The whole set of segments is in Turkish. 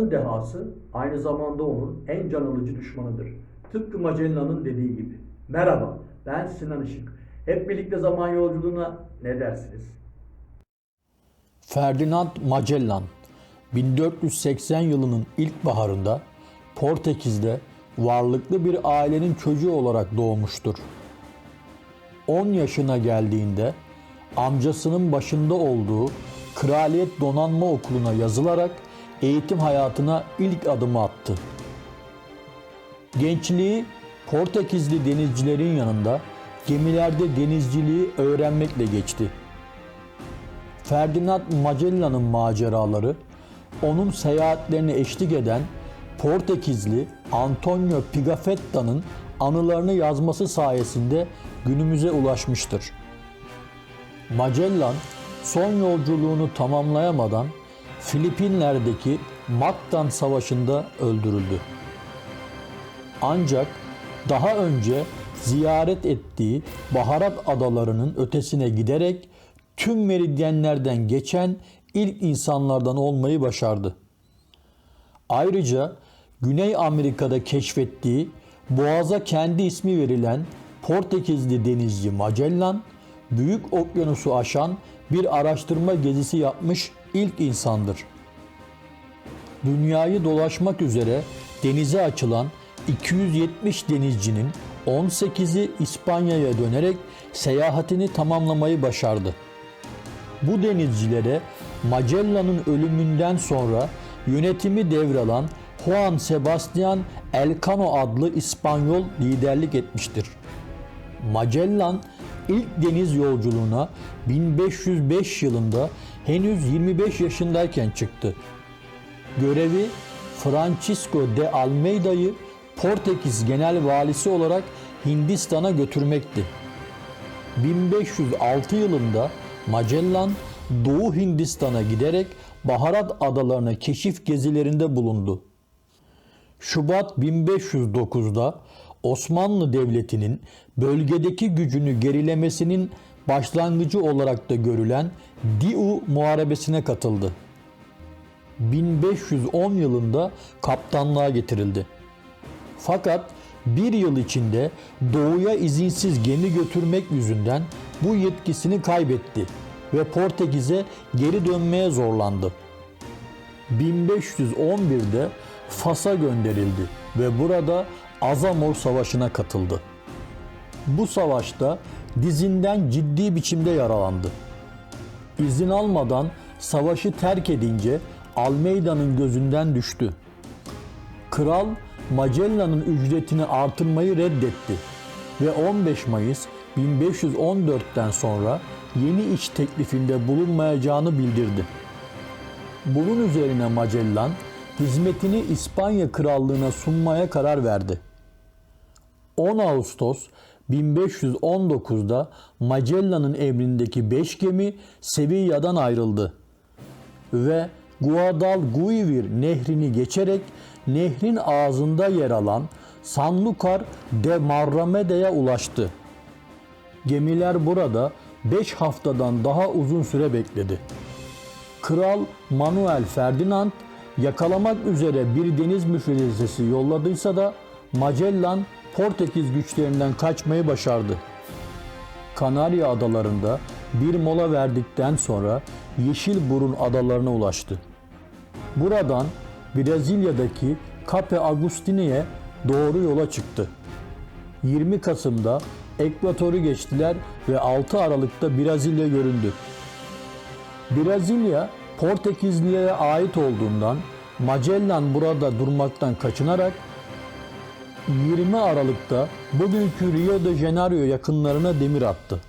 Magellan'ın dehası aynı zamanda onun en can alıcı düşmanıdır. Tıpkı Magellan'ın dediği gibi. Merhaba, ben Sinan Işık. Hep birlikte zaman yolculuğuna ne dersiniz? Ferdinand Magellan 1480 yılının ilkbaharında Portekiz'de varlıklı bir ailenin çocuğu olarak doğmuştur. 10 yaşına geldiğinde amcasının başında olduğu Kraliyet Donanma Okulu'na yazılarak eğitim hayatına ilk adımı attı. Gençliği Portekizli denizcilerin yanında gemilerde denizciliği öğrenmekle geçti. Ferdinand Magellan'ın maceraları, onun seyahatlerine eşlik eden Portekizli Antonio Pigafetta'nın anılarını yazması sayesinde günümüze ulaşmıştır. Magellan son yolculuğunu tamamlayamadan Filipinler'deki Mactan Savaşı'nda öldürüldü. Ancak daha önce ziyaret ettiği baharat adalarının ötesine giderek tüm meridyenlerden geçen ilk insanlardan olmayı başardı. Ayrıca Güney Amerika'da keşfettiği Boğaz'a kendi ismi verilen Portekizli denizci Magellan, Büyük Okyanusu aşan bir araştırma gezisi yapmış ilk insandır. Dünyayı dolaşmak üzere denize açılan 270 denizcinin 18'i İspanya'ya dönerek seyahatini tamamlamayı başardı. Bu denizcilere Magellan'ın ölümünden sonra yönetimi devralan Juan Sebastian Elcano adlı İspanyol liderlik etmiştir. Magellan ilk deniz yolculuğuna 1505 yılında henüz 25 yaşındayken çıktı. Görevi Francisco de Almeida'yı Portekiz Genel Valisi olarak Hindistan'a götürmekti. 1506 yılında Magellan Doğu Hindistan'a giderek Baharat adalarına keşif gezilerinde bulundu. Şubat 1509'da Osmanlı Devleti'nin bölgedeki gücünü gerilemesinin başlangıcı olarak da görülen Diu Muharebesi'ne katıldı. 1510 yılında kaptanlığa getirildi. Fakat bir yıl içinde doğuya izinsiz gemi götürmek yüzünden bu yetkisini kaybetti ve Portekiz'e geri dönmeye zorlandı. 1511'de Fas'a gönderildi ve burada Azamor Savaşı'na katıldı. Bu savaşta dizinden ciddi biçimde yaralandı. İzin almadan savaşı terk edince Almeida'nın gözünden düştü. Kral Magellan'ın ücretini artırmayı reddetti ve 15 Mayıs 1514'ten sonra yeni iş teklifinde bulunmayacağını bildirdi. Bunun üzerine Magellan hizmetini İspanya Krallığına sunmaya karar verdi. 10 Ağustos 1519'da Magellan'ın emrindeki 5 gemi Sevilla'dan ayrıldı ve Guadalquivir nehrini geçerek nehrin ağzında yer alan Sanlúcar de Marramede'ye ulaştı. Gemiler burada 5 haftadan daha uzun süre bekledi. Kral Manuel Ferdinand yakalamak üzere bir deniz müfrezesi yolladıysa da Magellan Portekiz güçlerinden kaçmayı başardı. Kanarya adalarında bir mola verdikten sonra Yeşilburun adalarına ulaştı. Buradan Brezilya'daki Cape Agustine'ye doğru yola çıktı. 20 Kasım'da Ekvatoru geçtiler ve 6 Aralık'ta Brezilya göründü. Brezilya Portekizlilere ait olduğundan Magellan burada durmaktan kaçınarak 20 Aralık'ta bugünkü Rio de Janeiro yakınlarına demir attı.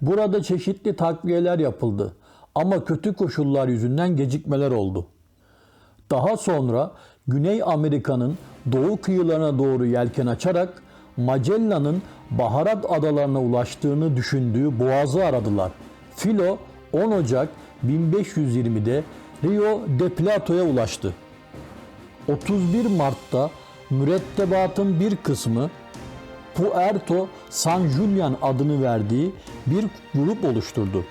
Burada çeşitli takviyeler yapıldı ama kötü koşullar yüzünden gecikmeler oldu. Daha sonra Güney Amerika'nın doğu kıyılarına doğru yelken açarak Magellan'ın baharat adalarına ulaştığını düşündüğü boğazı aradılar. Filo 10 Ocak 1520'de Rio de Plato'ya ulaştı. 31 Mart'ta mürettebatın bir kısmı Puerto San Julian adını verdiği bir grup oluşturdu.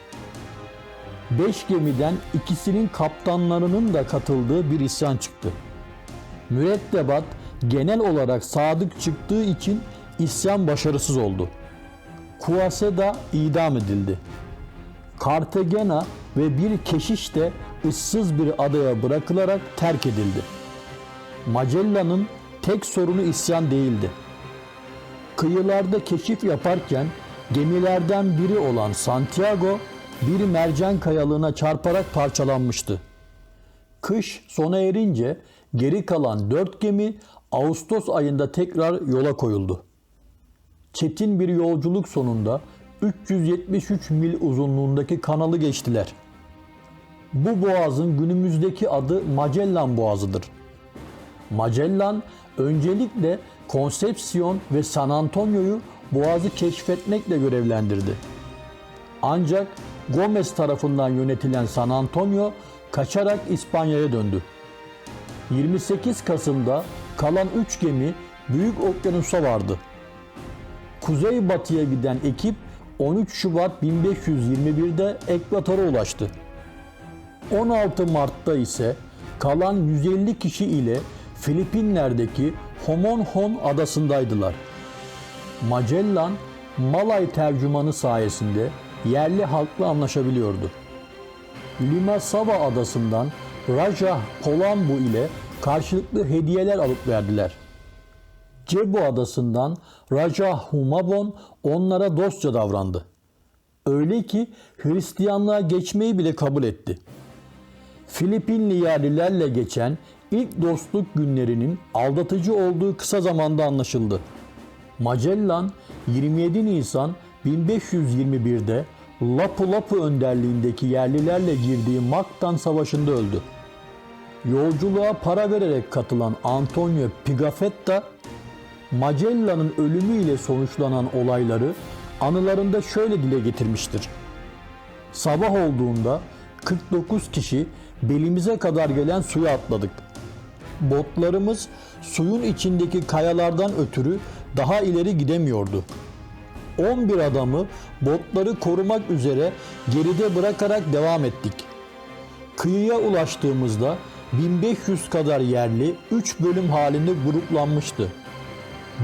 5 gemiden ikisinin kaptanlarının da katıldığı bir isyan çıktı. Mürettebat genel olarak sadık çıktığı için isyan başarısız oldu. Kuaseda idam edildi. Kartagena ve bir keşiş de ıssız bir adaya bırakılarak terk edildi. Magellan'ın tek sorunu isyan değildi. Kıyılarda keşif yaparken gemilerden biri olan Santiago bir mercan kayalığına çarparak parçalanmıştı. Kış sona erince geri kalan dört gemi Ağustos ayında tekrar yola koyuldu. Çetin bir yolculuk sonunda 373 mil uzunluğundaki kanalı geçtiler. Bu boğazın günümüzdeki adı Magellan Boğazı'dır. Magellan öncelikle Concepcion ve San Antonio'yu boğazı keşfetmekle görevlendirdi. Ancak Gomez tarafından yönetilen San Antonio kaçarak İspanya'ya döndü. 28 Kasım'da kalan 3 gemi Büyük Okyanus'a vardı. Kuzeybatıya giden ekip 13 Şubat 1521'de Ekvator'a ulaştı. 16 Mart'ta ise kalan 150 kişi ile Filipinler'deki Homonhon adasındaydılar. Magellan, Malay tercümanı sayesinde yerli halkla anlaşabiliyordu. Limassava adasından Raja Polambu ile karşılıklı hediyeler alıp verdiler. Cebu adasından Raja Humabon onlara dostça davrandı. Öyle ki Hristiyanlığa geçmeyi bile kabul etti. Filipinli yerlilerle geçen ilk dostluk günlerinin aldatıcı olduğu kısa zamanda anlaşıldı. Magellan 27 Nisan 1521'de Lapu-Lapu önderliğindeki yerlilerle girdiği Mactan Savaşı'nda öldü. Yolculuğa para vererek katılan Antonio Pigafetta, Magellan'ın ölümüyle sonuçlanan olayları anılarında şöyle dile getirmiştir. Sabah olduğunda 49 kişi belimize kadar gelen suya atladık. Botlarımız suyun içindeki kayalardan ötürü daha ileri gidemiyordu. 11 adamı botları korumak üzere geride bırakarak devam ettik. Kıyıya ulaştığımızda 1500 kadar yerli 3 bölüm halinde gruplanmıştı.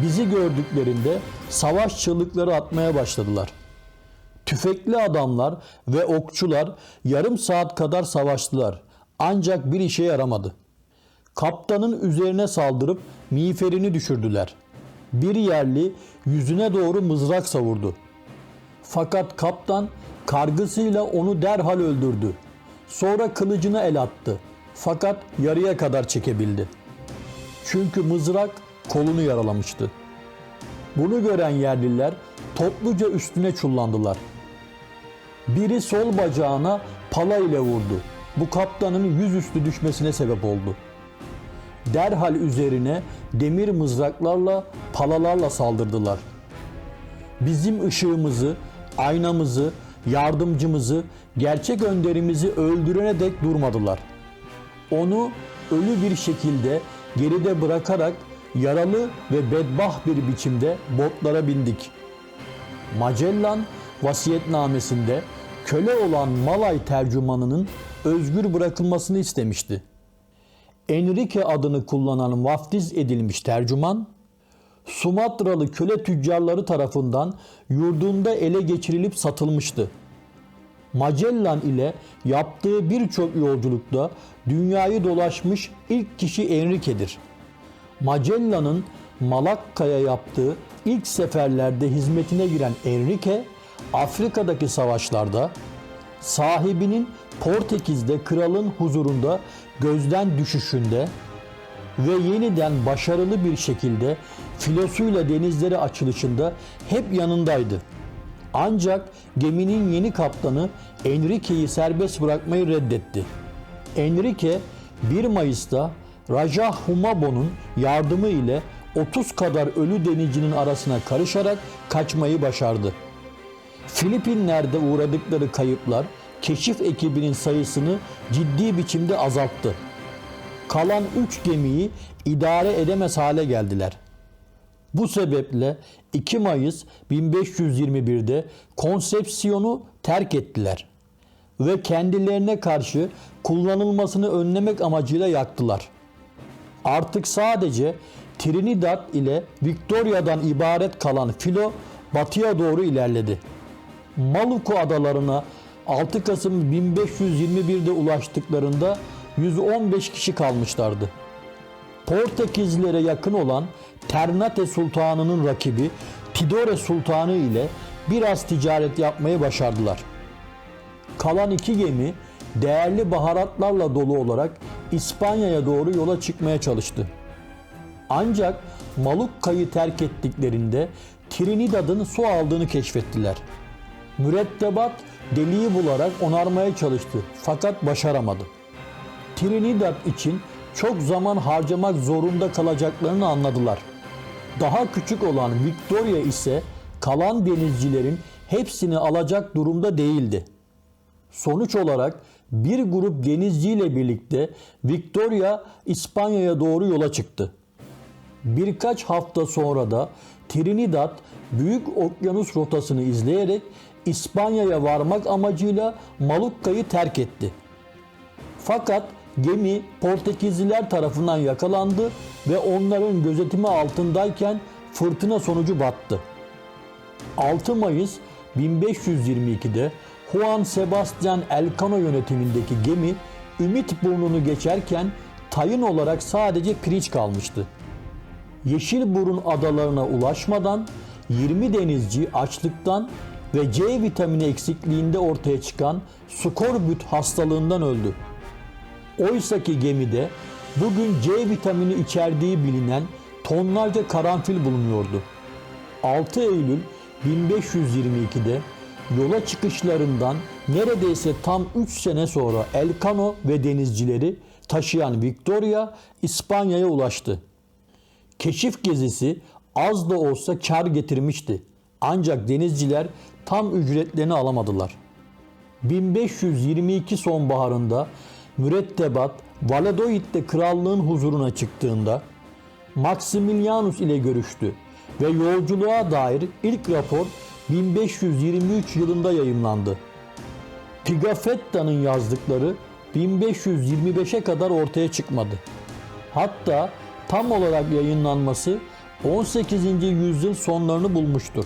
Bizi gördüklerinde savaş çığlıkları atmaya başladılar. Tüfekli adamlar ve okçular yarım saat kadar savaştılar. Ancak bir işe yaramadı. Kaptanın üzerine saldırıp miğferini düşürdüler. Bir yerli yüzüne doğru mızrak savurdu. Fakat kaptan kargısıyla onu derhal öldürdü. Sonra kılıcına el attı. Fakat yarıya kadar çekebildi. Çünkü mızrak kolunu yaralamıştı. Bunu gören yerliler topluca üstüne çullandılar. Biri sol bacağına pala ile vurdu. Bu kaptanın yüzüstü düşmesine sebep oldu. Derhal üzerine demir mızraklarla, palalarla saldırdılar. Bizim ışığımızı, aynamızı, yardımcımızı, gerçek önderimizi öldürene dek durmadılar. Onu ölü bir şekilde geride bırakarak yaralı ve bedbah bir biçimde botlara bindik. Magellan vasiyetnamesinde köle olan Malay tercümanının özgür bırakılmasını istemişti. Enrique adını kullanan vaftiz edilmiş tercüman, Sumatralı köle tüccarları tarafından yurdunda ele geçirilip satılmıştı. Magellan ile yaptığı birçok yolculukta dünyayı dolaşmış ilk kişi Enrique'dir. Magellan'ın Malakka'ya yaptığı ilk seferlerde hizmetine giren Enrique, Afrika'daki savaşlarda sahibinin Portekiz'de kralın huzurunda gözden düşüşünde ve yeniden başarılı bir şekilde filosuyla denizlere açılışında hep yanındaydı. Ancak geminin yeni kaptanı Enrique'yi serbest bırakmayı reddetti. Enrique 1 Mayıs'ta Raja Humabo'nun yardımı ile 30 kadar ölü denizcinin arasına karışarak kaçmayı başardı. Filipinler'de uğradıkları kayıplar keşif ekibinin sayısını ciddi biçimde azalttı. Kalan 3 gemiyi idare edemez hale geldiler. Bu sebeple 2 Mayıs 1521'de Konsepsiyon'u terk ettiler. ve kendilerine karşı kullanılmasını önlemek amacıyla yaktılar. Artık sadece Trinidad ile Victoria'dan ibaret kalan filo batıya doğru ilerledi. Maluku adalarına 6 Kasım 1521'de ulaştıklarında 115 kişi kalmışlardı. Portekizlilere yakın olan Ternate Sultanı'nın rakibi Tidore Sultanı ile biraz ticaret yapmayı başardılar. Kalan iki gemi değerli baharatlarla dolu olarak İspanya'ya doğru yola çıkmaya çalıştı. Ancak Malukka'yı terk ettiklerinde Trinidad'ın su aldığını keşfettiler. Mürettebat deliği bularak onarmaya çalıştı fakat başaramadı. Trinidad için çok zaman harcamak zorunda kalacaklarını anladılar. Daha küçük olan Victoria ise kalan denizcilerin hepsini alacak durumda değildi. Sonuç olarak bir grup denizciyle birlikte Victoria İspanya'ya doğru yola çıktı. Birkaç hafta sonra da Trinidad Büyük Okyanus rotasını izleyerek İspanya'ya varmak amacıyla Malukka'yı terk etti. Fakat gemi Portekizliler tarafından yakalandı ve onların gözetimi altındayken fırtına sonucu battı. 6 Mayıs 1522'de Juan Sebastian Elcano yönetimindeki gemi Ümit Burnu'nu geçerken tayın olarak sadece pirinç kalmıştı. Yeşilburun adalarına ulaşmadan 20 denizci açlıktan ve C vitamini eksikliğinde ortaya çıkan skorbut hastalığından öldü. Oysaki gemide bugün C vitamini içerdiği bilinen tonlarca karanfil bulunuyordu. 6 Eylül 1522'de yola çıkışlarından neredeyse tam 3 sene sonra Elcano ve denizcileri taşıyan Victoria İspanya'ya ulaştı. Keşif gezisi az da olsa kar getirmişti. Ancak denizciler tam ücretlerini alamadılar. 1522 sonbaharında mürettebat Valladolid'de krallığın huzuruna çıktığında Maximilianus ile görüştü ve yolculuğa dair ilk rapor 1523 yılında yayımlandı. Pigafetta'nın yazdıkları 1525'e kadar ortaya çıkmadı. Hatta tam olarak yayınlanması 18. yüzyıl sonlarını bulmuştur.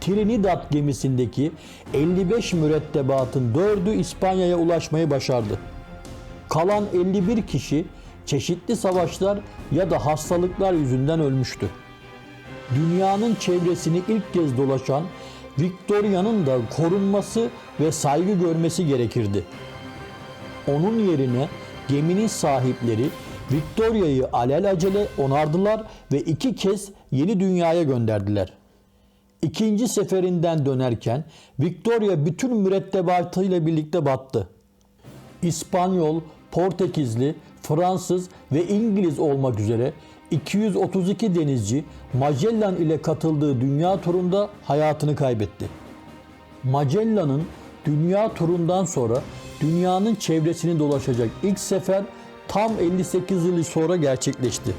Trinidad gemisindeki 55 mürettebatın 4'ü İspanya'ya ulaşmayı başardı. Kalan 51 kişi çeşitli savaşlar ya da hastalıklar yüzünden ölmüştü. Dünyanın çevresini ilk kez dolaşan Victoria'nın da korunması ve saygı görmesi gerekirdi. Onun yerine geminin sahipleri Victoria'yı alelacele onardılar ve iki kez yeni dünyaya gönderdiler. İkinci seferinden dönerken Victoria bütün mürettebatıyla birlikte battı. İspanyol, Portekizli, Fransız ve İngiliz olmak üzere 232 denizci Magellan ile katıldığı dünya turunda hayatını kaybetti. Magellan'ın dünya turundan sonra dünyanın çevresini dolaşacak ilk sefer tam 58 yıl sonra gerçekleşti.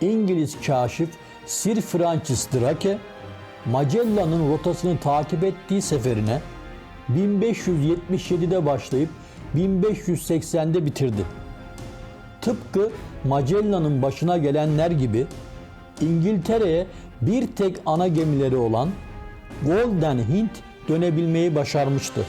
İngiliz kaşif Sir Francis Drake, Magellan'ın rotasını takip ettiği seferine 1577'de başlayıp 1580'de bitirdi. Tıpkı Magellan'ın başına gelenler gibi İngiltere'ye bir tek ana gemileri olan Golden Hind dönebilmeyi başarmıştı.